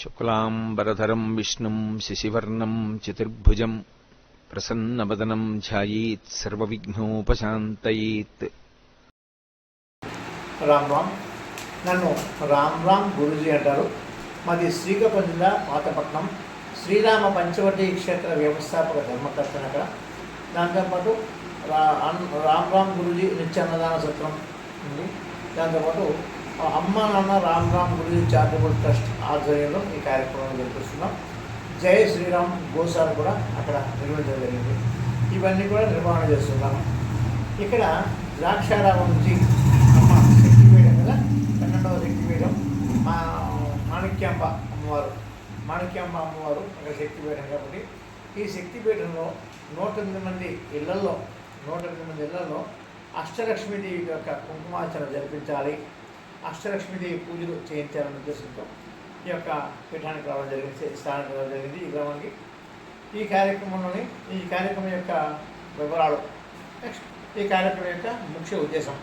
శుక్లాంబరధరం విష్ణుం శశివర్ణం చతుర్భుజం ప్రసన్నవదనం ధ్యాయేత్ సర్వవిఘ్నోపశాంతయేత్. రామ్ రామ్. నన్ను రామ్ రామ్ గురూజీ అంటారు. మాది శ్రీకాకుళం జిల్లా పాతపట్నం. శ్రీరామ పంచవటి క్షేత్ర వ్యవస్థాపక ధర్మకర్తను అక్కడ. దాంతోపాటు రా రామ్ రామ్ గురూజీ నిత్యాన్నదాన సత్రం ఉంది. దాంతోపాటు అమ్మ నాన్న రామ్ రామ్ గురూజీ చారిటబుల్ ట్రస్ట్ ఆధ్వర్యంలో ఈ కార్యక్రమం జరిపిస్తున్నాం. జై శ్రీరామ్ గోశాల కూడా అక్కడ నిర్వహించడం జరిగింది. ఇవన్నీ కూడా నిర్వహణ చేస్తున్నాము ఇక్కడ ద్రాక్షారామం నుంచి అమ్మ శక్తిపీఠం కదా పన్నెండవ శక్తిపీఠం మా మాణిక్యాంబ అమ్మవారు మాణిక్యాంబ అమ్మవారు అక్కడ శక్తిపీఠం కాబట్టి ఈ శక్తిపీఠంలో నూట ఎనిమిది మంది ఇళ్ళలో నూట ఎనిమిది మంది ఇళ్ళలో అష్టలక్ష్మీదేవి యొక్క కుంకుమార్చన జరిపించాలి. అష్టలక్ష్మీదేవి పూజలు చేయించాలనే ఉద్దేశంతో ఈ యొక్క పీఠానికి రావడం జరిగింది స్థానానికి రావడం జరిగింది ఈ గ్రామానికి. ఈ కార్యక్రమంలోని ఈ కార్యక్రమం యొక్క వివరాలు నెక్స్ట్ ఈ కార్యక్రమం యొక్క ముఖ్య ఉద్దేశం.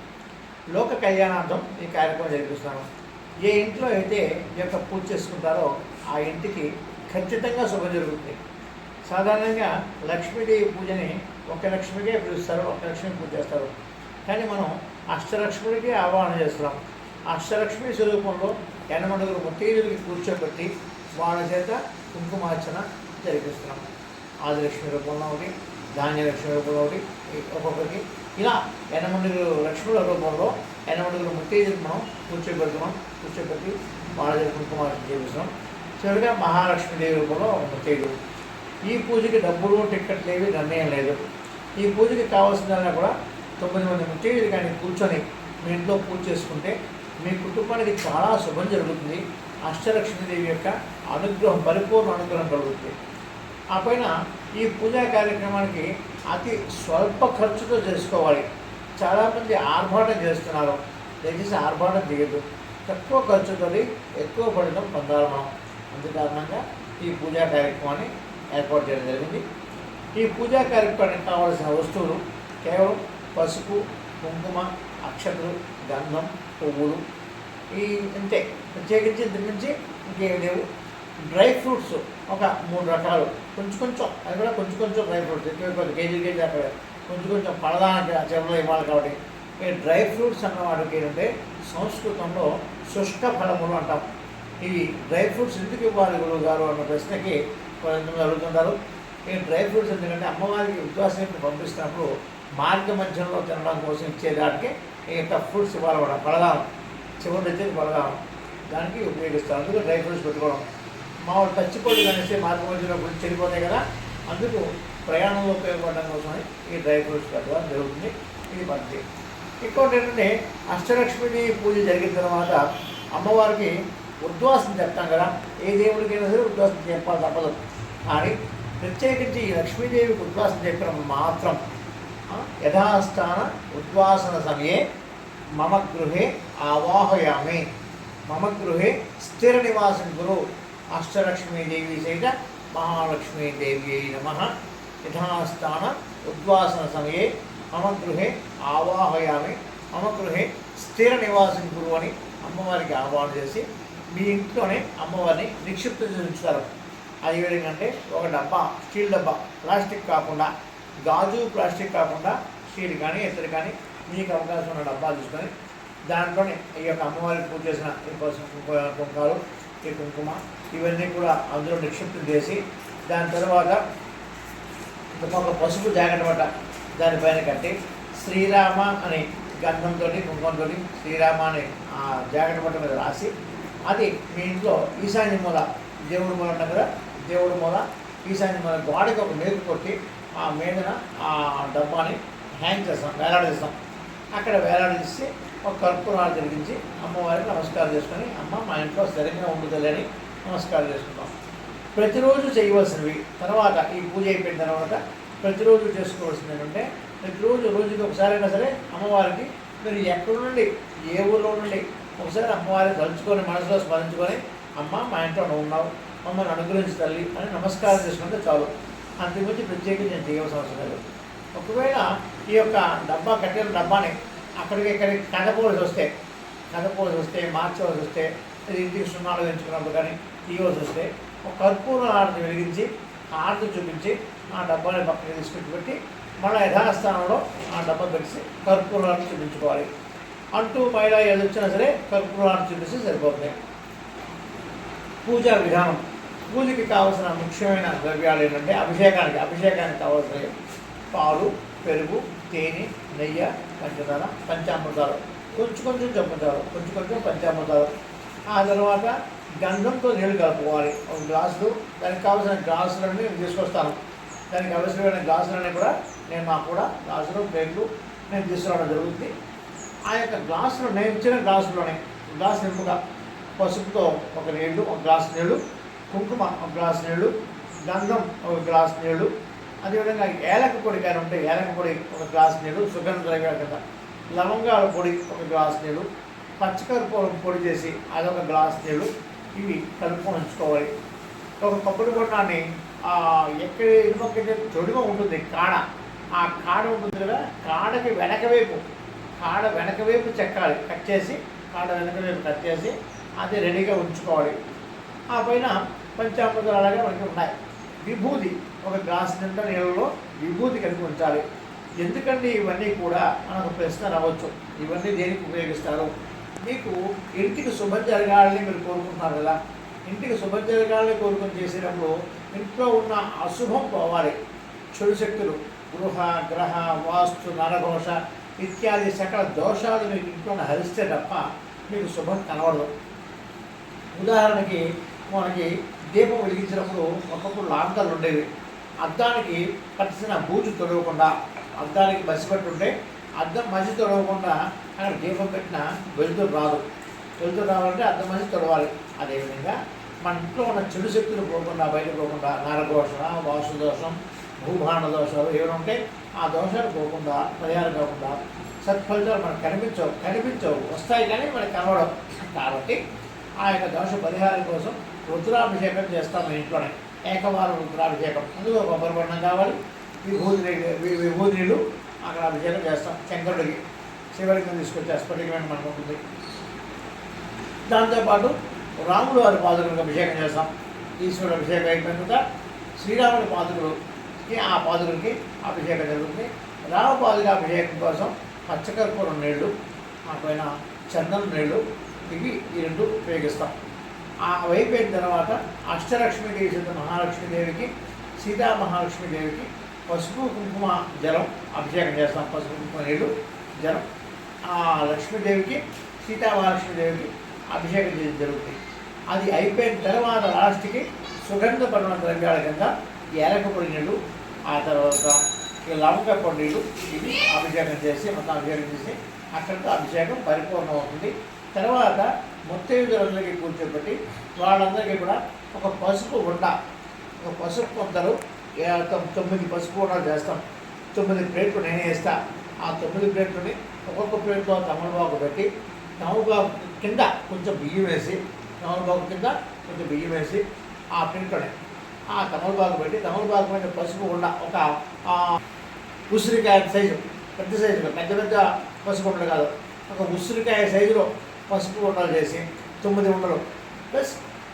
లోక కళ్యాణార్థం ఈ కార్యక్రమం జరిపిస్తాను ఏ ఇంట్లో అయితే ఈ యొక్క పూజ చేసుకుంటారో ఆ ఇంటికి ఖచ్చితంగా శుభం జరుగుతుంది. సాధారణంగా లక్ష్మీదేవి పూజని ఒక లక్ష్మికే పిలుస్తారు ఒక లక్ష్మి పూజ చేస్తారు. కానీ మనం అష్టలక్ష్ముడికి ఆవాహన చేస్తున్నాం. అష్టలక్ష్మి స్వరూపంలో ఎనమడుగురు ముత్తైదులకి కూర్చోబెట్టి వాళ్ళ చేత కుంకుమార్చన జరిపిస్తున్నాం. ఆదిలక్ష్మి రూపంలో ఒకటి ధాన్యలక్ష్మి రూపంలో ఒకటి ఒక్కొక్కరికి. ఇలా ఎనమడుగురు లక్ష్ముల రూపంలో ఎనమడుగురు ముత్తైదులు మనం కూర్చోబెడుతున్నాం కూర్చోబెట్టి వాళ్ళ చేత కుంకుమార్చన చేపిస్తున్నాం. చివరిగా మహాలక్ష్మీదేవి రూపంలో ఒక ముత్తైదు ఈ పూజకి డబ్బులు టిక్కెట్ లేవి నిర్ణయం లేదు. ఈ పూజకి కావాల్సిందన్నా కూడా తొమ్మిది మంది ముత్తైదులు కానీ కూర్చొని మీ ఇంట్లో పూజ చేసుకుంటే మీ కుటుంబానికి చాలా శుభం జరుగుతుంది. అష్టలక్ష్మీదేవి యొక్క అనుగ్రహం పరిపూర్ణ అనుగ్రహం కలుగుతుంది. ఆ పైన ఈ పూజా కార్యక్రమానికి అతి స్వల్ప ఖర్చుతో చేసుకోవాలి. చాలామంది ఆర్భాటం చేస్తున్నారు. దయచేసి ఆర్భాటం చేయదు తక్కువ ఖర్చుతో ఎక్కువ ఫలితం పొందాలి మనం. అందుకారణంగా ఈ పూజా కార్యక్రమాన్ని ఏర్పాటు చేయడం జరిగింది. ఈ పూజా కార్యక్రమానికి కావాల్సిన వస్తువులు కేవలం పసుపు కుంకుమ అక్షతలు గంధం పువ్వులు ఈ అంతే ప్రత్యేకించి ఇంత మించి ఇంకేమి లేవు. డ్రై ఫ్రూట్స్ ఒక మూడు రకాలు. కొంచెం కొంచెం అది కూడా కొంచెం కొంచెం డ్రై ఫ్రూట్స్. ఎక్కువ ఎక్కువ కేజీ కేజీ అక్కడ కొంచెం కొంచెం పడదానికి చెరువులో ఇవ్వాలి కాబట్టి. ఈ డ్రై ఫ్రూట్స్ అన్నవాడికి ఏంటంటే సంస్కృతంలో శుష్క ఫలములు అంటాం. ఇవి డ్రై ఫ్రూట్స్ ఎందుకు ఇవ్వాలి గురువు గారు అన్న ప్రశ్నకి కొంతమంది అడుగుతుంటారు. ఈ డ్రై ఫ్రూట్స్ ఎందుకంటే అమ్మవారికి ఉద్వాసం పంపిస్తున్నప్పుడు మార్గ మధ్యంలో తినడం కోసం ఇచ్చేదానికి ఈ యొక్క ఫ్రూట్స్ ఇవ్వాలి కూడా పడదాం చివరి వచ్చేది పడదాం దానికి ఉపయోగిస్తాం అందుకు డ్రై ఫ్రూట్స్ పెట్టుకోవడం. మామూలు పచ్చిపళ్ళు కనేసి మార్గ మధ్యలో గురించి చెడిపోతాయి కదా అందుకు ప్రయాణంలో ఉపయోగపడడం కోసమని ఈ డ్రై ఫ్రూట్స్ పెట్టడం జరుగుతుంది. ఇది పద్ధతి. ఇంకోటి ఏంటంటే అష్టలక్ష్మి పూజ జరిగిన తర్వాత అమ్మవారికి ఉద్వాసం చెప్తాం కదా ఏ దేవుడికైనా సరే ఉద్వాసం చెప్పాలి తప్పదు. కానీ ప్రత్యేకించి ఈ లక్ష్మీదేవికి ఉద్వాసం చెప్పినప్పుడు మాత్రం యథాస్థాన ఉద్వాసన సమయే మమ గృహే ఆవాహయామి. మమ గృహే స్థిర నివాసం గురు అష్టలక్ష్మీదేవి సైత మహాలక్ష్మీదేవి నమ. యథాస్థాన ఉద్వాసన సమయే మమ గృహే ఆవాహయామి. మమ గృహే స్థిర నివాసం గురు అని అమ్మవారికి ఆహ్వానం చేసి మీ ఇంట్లోనే అమ్మవారిని నిక్షిప్తం చేసి ఉంచుతారు అది ఏంటంటే అంటే ఒక డబ్బా స్టీల్ డబ్బా ప్లాస్టిక్ కాకుండా గాజు ప్లాస్టిక్ కాకుండా స్టీల్ కానీ ఇతరు కానీ మీకు అవకాశం ఉన్న డబ్బా తీసుకొని దాంట్లోనే ఈ యొక్క అమ్మవారికి పూజ చేసిన కుంకాలు ఈ కుంకుమ ఇవన్నీ కూడా అందులో నిక్షిప్తం చేసి దాని తర్వాత ఒక పసుపు జాకెట్ పట్ట దానిపైన కట్టి శ్రీరామ అని గంధంతో కుంకుమంతో శ్రీరామ అని ఆ జాకెట్ పట్ట మీద రాసి అది మీ ఇంట్లో ఈశాన్య మూల దేవుడి మూల ఉంటుంది కదా దేవుడి మూల ఈశాన్య మూల గోడకి ఒక మేకు కొట్టి ఆ మీదన ఆ డబ్బాని హ్యాంగ్ చేస్తాం వేలాడేస్తాం అక్కడ వేలాడదీసి ఒక కర్పూరాలు జరిగించి అమ్మవారికి నమస్కారం చేసుకొని అమ్మ మా ఇంట్లో సరిగ్గా ఉండుదలే అని నమస్కారం చేసుకుంటాం. ప్రతిరోజు చేయవలసినవి తర్వాత ఈ పూజ అయిపోయిన తర్వాత ప్రతిరోజు చేసుకోవాల్సింది ఏంటంటే ప్రతిరోజు రోజుకి ఒకసారైనా సరే అమ్మవారికి మీరు ఎక్కడి నుండి ఏ ఊళ్ళో నుండి ఒకసారి అమ్మవారిని తలుచుకొని మనసులో స్మరించుకొని అమ్మ మా ఇంట్లో ఉన్నావు మమ్మల్ని అనుగ్రహించి తల్లి అని నమస్కారం చేసుకుంటే చాలు. అంతకుమించి ప్రత్యేకించి నేను చేయవలసిన అవసరం లేదు. ఒకవేళ ఈ యొక్క డబ్బా కట్టిన డబ్బాని అక్కడికి ఇక్కడికి కదపోవలసి వస్తే కదపోవలసి వస్తే మార్చవలసి వస్తే ఇంటికి సున్నాలు పెంచుకున్నప్పుడు కానీ తీయవలసి వస్తే ఒక కర్పూర హారతి వెలిగించి హారతి చూపించి ఆ డబ్బాని పక్కన తీసుకుని పెట్టి మళ్ళీ యథాస్థానంలో ఆ డబ్బా పెట్టి కర్పూరాన్ని చూపించుకోవాలి. అంటూ పైన ఏది వచ్చినా సరే కర్పూరాన్ని చూపిస్తే సరిపోతుంది. పూజా విధానం. పూజకి కావాల్సిన ముఖ్యమైన ద్రవ్యాలు ఏంటంటే అభిషేకానికి అభిషేకానికి కావాల్సినవి. పాలు పెరుగు తేనె నెయ్యి పంచదార పంచామృతాలు. కొంచెం కొంచెం చంపుతారు కొంచెం కొంచెం పంచామృతాలు. ఆ తర్వాత గంధంతో నీళ్ళు కలుపుకోవాలి. ఒక గ్లాసులు దానికి కావాల్సిన గ్లాసులన్నీ నేను తీసుకొస్తాను. దానికి అవసరమైన గ్లాసులన్నీ కూడా నేను నాకు కూడా గ్లాసులు బ్రేక్లు నేను తీసుకురావడం జరుగుతుంది. ఆ యొక్క గ్లాసులో నేను ఇచ్చిన గ్లాసులోనే గ్లాస్ నింపుగా పసుపుతో ఒక నీళ్ళు ఒక గ్లాస్ నీళ్ళు కుంకుమ ఒక గ్లాస్ నీళ్ళు గంధం ఒక గ్లాస్ నీళ్ళు అదేవిధంగా ఏలక పొడి కానీ ఉంటే ఏలక పొడి ఒక గ్లాస్ నీరు సుగంధ ద్రవ్యాల కింద. లవంగాల పొడి ఒక గ్లాస్ నీళ్ళు పచ్చకరపూరం పొడి చేసి అదొక గ్లాస్ నీళ్ళు ఇవి కలుపుకొని ఉంచుకోవాలి. ఒక కొబ్బరి బొండాన్ని ఎక్కడ ఇనుపకైతే తొడిమ ఉంటుంది కాడ. ఆ కాడ ఉంటుంది కదా కాడకి వెనక వైపు. కాడ వెనక వైపు చెక్కాలి కట్ చేసి కాడ వెనక వైపు కట్ చేసి అది రెడీగా ఉంచుకోవాలి. ఆ పైన పంచామృతాలు అలాగే మనకి ఉన్నాయి. విభూది ఒక గ్లాస్ నిండా నీళ్ళలో విభూతి కలిపి ఉంచాలి. ఎందుకండి ఇవన్నీ కూడా మనకు ప్రశ్న రావచ్చు. ఇవన్నీ దేనికి ఉపయోగిస్తారు? మీకు ఇంటికి శుభం జరగాలని మీరు కోరుకుంటున్నారు కదా? ఇంటికి శుభం జరగాలని కోరుకొని చేసేటప్పుడు ఇంట్లో ఉన్న అశుభం పోవాలి. చెడు శక్తులు గృహ గ్రహ వాస్తు నరఘోష ఇత్యాది సకల దోషాలు మీకు ఇంట్లో హరిస్తే తప్ప మీకు శుభం కనబడదు ఉదాహరణకి మనకి దీపం వెలిగించినప్పుడు ఒకప్పుడు లాంతర్లు ఉండేవి. అద్దానికి పట్టిన బూజు తొలగకుండా అద్దానికి మసి పట్టుంటే అద్దం మసి తొలగకుండా అక్కడ దీపం పెట్టిన వెలుతురు రాదు. వెలుతురు రావాలంటే అద్దం మసి తొలవాలి అదేవిధంగా మన ఇంట్లో ఉన్న చెడు శక్తులు పోకుండా బయట పోకుండా నరఘోషణ వాసు దోషం భూభాండ దోషాలు ఏమైనా ఉంటే ఆ దోషాలు పోకుండా పరిహారం కాకుండా సత్ఫలితాలు మనకు కనిపించవు కనిపించవు వస్తాయి కానీ మనకు కనబడవు. కాబట్టి ఆ యొక్క దోష పరిహారం కోసం రుద్రాభిషేకం చేస్తాం మన ఇంట్లోనే. ఏకవారం రుద్రాభిషేకం అందులో కొబ్బరి బండం కావాలి విభూతి విభూతిలు అక్కడ అభిషేకం చేస్తాం శంకరుడికి శివలింగం తీసుకొచ్చి స్ఫటికమైన మనకు ఉంటుంది దాంతోపాటు రాముడు వారి పాదుకులకు అభిషేకం చేస్తాం. ఈశ్వరుడు అభిషేకం అయిపోయిన తర్వాత శ్రీరాముడి పాదుకులకి ఆ పాదుకులకి అభిషేకం జరుగుతుంది. రామ పాదుక అభిషేకం కోసం పచ్చకర్పూరం నీళ్ళు ఆ పైన చందనం నీళ్ళు ఇవి ఈ రెండు ఉపయోగిస్తాం. ఆ అయిపోయిన తర్వాత అష్టలక్ష్మీదేవి చేత మహాలక్ష్మీదేవికి సీతా మహాలక్ష్మీదేవికి పసుపు కుంకుమ జలం అభిషేకం చేస్తాం పసుపు కుంకుమ నీళ్ళు జలం. ఆ లక్ష్మీదేవికి సీతా మహాలక్ష్మీదేవికి అభిషేకం చేయడం జరుగుతుంది. అది అయిపోయిన తర్వాత లాస్ట్కి సుగంధ పర్ణ ద్రవ్యాల కింద ఏలక పొడి నీళ్ళు ఆ తర్వాత లవంగ పొడి నీళ్ళు ఇవి అభిషేకం చేసి మొత్తం అభిషేకం చేసి అక్కడితో అభిషేకం పరిపూర్ణం అవుతుంది తర్వాత మొత్తం ముత్తైదులందరికీ కూర్చోబెట్టి వాళ్ళందరికీ కూడా ఒక పసుపు ఉండ ఒక పసుపు కొంతలు తొమ్మిది పసుపు కూడా చేస్తాం. తొమ్మిది ప్లేట్లు నేనే వేస్తా ఆ తొమ్మిది ప్లేట్లని ఒక్కొక్క ప్లేట్లో తమలపాకు పెట్టి తమలపాకు కింద కొంచెం బియ్యం వేసి తమలపాకు కింద కొంచెం బియ్యం వేసి ఆ ప్లేట్లోనే ఆ తమలపాకు పెట్టి తమలపాకు మీద పసుపు ఉండ ఒక ఉసిరికాయ సైజు పెద్ద సైజులో పెద్ద పెద్ద పసుపు ఉండదు కాదు. ఒక ఉసిరికాయ సైజులో పసుపు ఉండలు చేసి తొమ్మిది ఉండలు. ప్లస్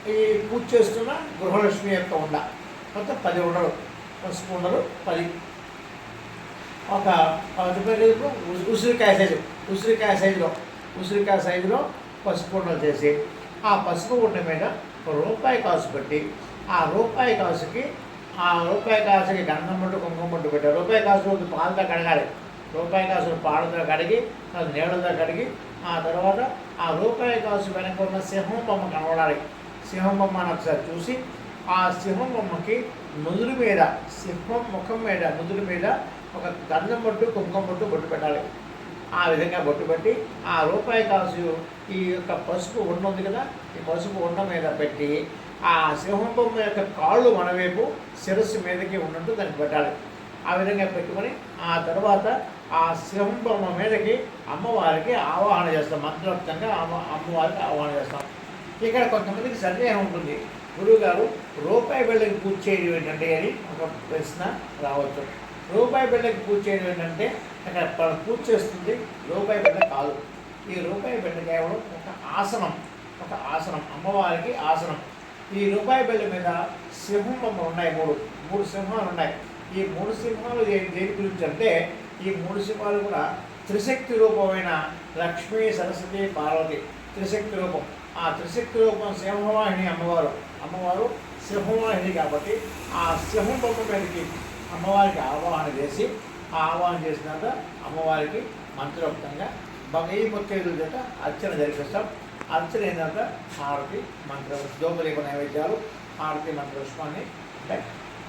ఈ పూజ చేస్తున్న గృహలక్ష్మి యొక్క ఉండ. మొత్తం పది ఉండలు. పసుపు ఉండలు పది. ఒక పది చెప్పాను ఉసిరికాయ సైజు. ఉసిరికాయ సైజులో ఉసిరికాయ సైజులో పసుపు ఉండలు చేసి ఆ పసుపు ఉండ మీద ఒక రూపాయి కాసు పెట్టి ఆ రూపాయి కాసుకి ఆ రూపాయి కాసుకి గంధం పట్టు కుంకుమ పట్టు పెట్టారు రూపాయి కాసు పాలతో కడగాలి. రూపాయి కాసు పాలతో కడిగి నీళ్ళతో కడిగి ఆ తర్వాత ఆ రూపాయి కాసు వెనక ఉన్న సింహం బొమ్మ కనబడాలి. సింహం బొమ్మ అని ఒకసారి చూసి ఆ సింహం బొమ్మకి నుదురు మీద సింహం ముఖం మీద నుదురు మీద ఒక గంధం బొట్టు కుంకుమ బొట్టు బొట్టు పెట్టాలి. ఆ విధంగా బొట్టు పెట్టి ఆ రూపాయి కాసు ఈ యొక్క పసుపు ఉండ ఉంది కదా ఈ పసుపు ఉండ మీద పెట్టి ఆ సింహం బొమ్మ యొక్క కాళ్ళు మనవైపు శిరస్సు మీదకి ఉన్నట్టు దానికి పెట్టాలి. ఆ విధంగా పెట్టుకొని ఆ తర్వాత ఆ సింహం బొమ్మ మీదకి అమ్మవారికి ఆవాహన చేస్తాం. మంత్రోక్తంగా అమ్మ అమ్మవారికి ఆవాహన చేస్తాం. ఇక్కడ కొంతమందికి సందేహం ఉంటుంది. గురువు గారు రూపాయి బిళ్ళకి పూజ చేయడం ఏంటంటే అని ఒక ప్రశ్న రావచ్చు. రూపాయి బిళ్ళకి పూజ చేయడం ఏంటంటే అక్కడ పూజ చేస్తుంది రూపాయి బిళ్ళ కాదు. ఈ రూపాయి బిళ్ళ కేవలం ఒక ఆసనం ఒక ఆసనం అమ్మవారికి ఆసనం. ఈ రూపాయి బిళ్ళ మీద సింహం బొమ్మలు ఉన్నాయి మూడు మూడు సింహాలు ఉన్నాయి. ఈ మూడు సింహాలు దేని గురించి అంటే ఈ మూడు సింహాలు కూడా త్రిశక్తి రూపమైన లక్ష్మీ సరస్వతి పార్వతి. త్రిశక్తి రూపం. ఆ త్రిశక్తి రూపం సింహవాహిని అమ్మవారు. అమ్మవారు సింహవాహిని కాబట్టి ఆ సింహం బొమ్మ మీదకి అమ్మవారికి ఆవాహన చేసి ఆ ఆవాహన చేసినాక అమ్మవారికి మంత్రోక్తంగా భగీ ముత్తైదుల చేత అర్చన జరిపిస్తాం. అర్చన అయినాక హారతి మంత్ర దోమలేప నైవేద్యాలు హారతి మంత్రపుష్పాన్ని అంటే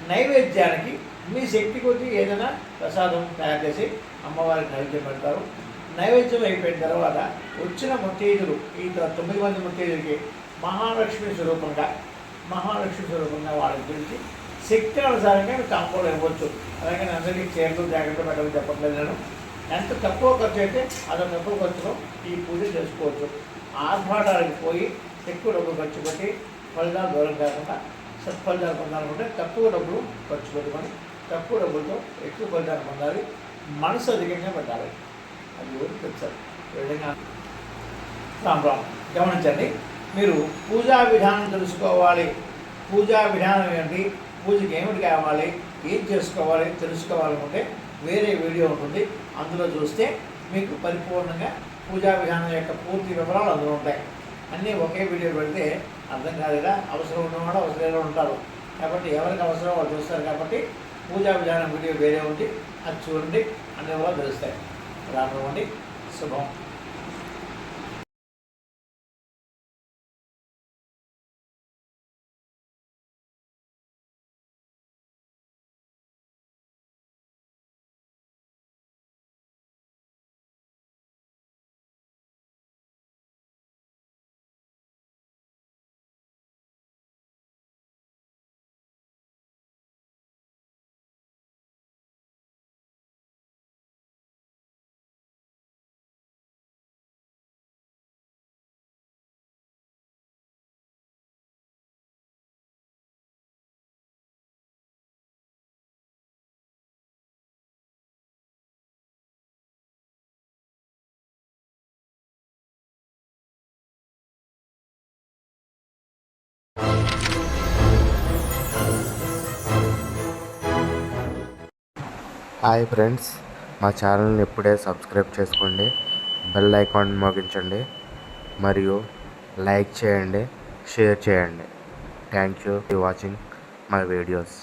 నైవేద్యానికి మీ శక్తి కొద్దీ ఏదైనా ప్రసాదం తయారు చేసి అమ్మవారికి నైవేద్యం పెడతారు. నైవేద్యం అయిపోయిన తర్వాత వచ్చిన ముత్తైదులు ఈ తొమ్మిది మంది ముత్తైదులకి మహాలక్ష్మి స్వరూపంగా మహాలక్ష్మి స్వరూపంగా వాళ్ళకి గురించి శక్తి అనుసారంగా మీరు కాంపౌండ్ ఇవ్వచ్చు. అలాగే అందరికీ చీరలు జాగ్రత్త పెట్టమని చెప్పట్లేదు నేను. ఎంత తక్కువ ఖర్చు అయితే అంత తక్కువ ఖర్చులో ఈ పూజ చేసుకోవచ్చు. ఆర్భాటాలకు పోయి ఎక్కువ డబ్బులు ఖర్చు పెట్టి ఫలితాలు దూరం కాకుండా సత్ఫలితాలు పొందాలనుకుంటే తక్కువ డబ్బులు ఖర్చు పెట్టుకొని తక్కువ డబ్బులతో ఎక్కువ ఫలితాలు పొందాలి మనసు అధికంగా పెట్టాలి అది ఊరికి తెలుసారు ఈ విధంగా రామ్ రామ్. గమనించండి మీరు పూజా విధానం తెలుసుకోవాలి. పూజా విధానం ఏంటి? పూజకి ఏమిటి కావాలి? ఏం చేసుకోవాలి? తెలుసుకోవాలనుకుంటే వేరే వీడియో ఉంటుంది. అందులో చూస్తే మీకు పరిపూర్ణంగా పూజా విధానం యొక్క పూర్తి వివరాలు అందులో ఉంటాయి. అన్నీ ఒకే వీడియో పెడితే అర్థం కాలేదా? అవసరం ఉన్నవాడు అవసరం ఉంటారు. కాబట్టి ఎవరికి అవసరం వాళ్ళు చూస్తారు కాబట్టి పూజా విధానం వీడియో వేరే ఉంది అది చూడండి అన్ని వివరాలు తెలుస్తాయి. రానివ్వండి శుభం. హాయ్ ఫ్రెండ్స్ మా ఛానల్ని ఇప్పుడే సబ్స్క్రైబ్ చేసుకోండి బెల్ ఐకాన్ మోగించండి మరియు లైక్ చేయండి షేర్ చేయండి. Thank you for watching my videos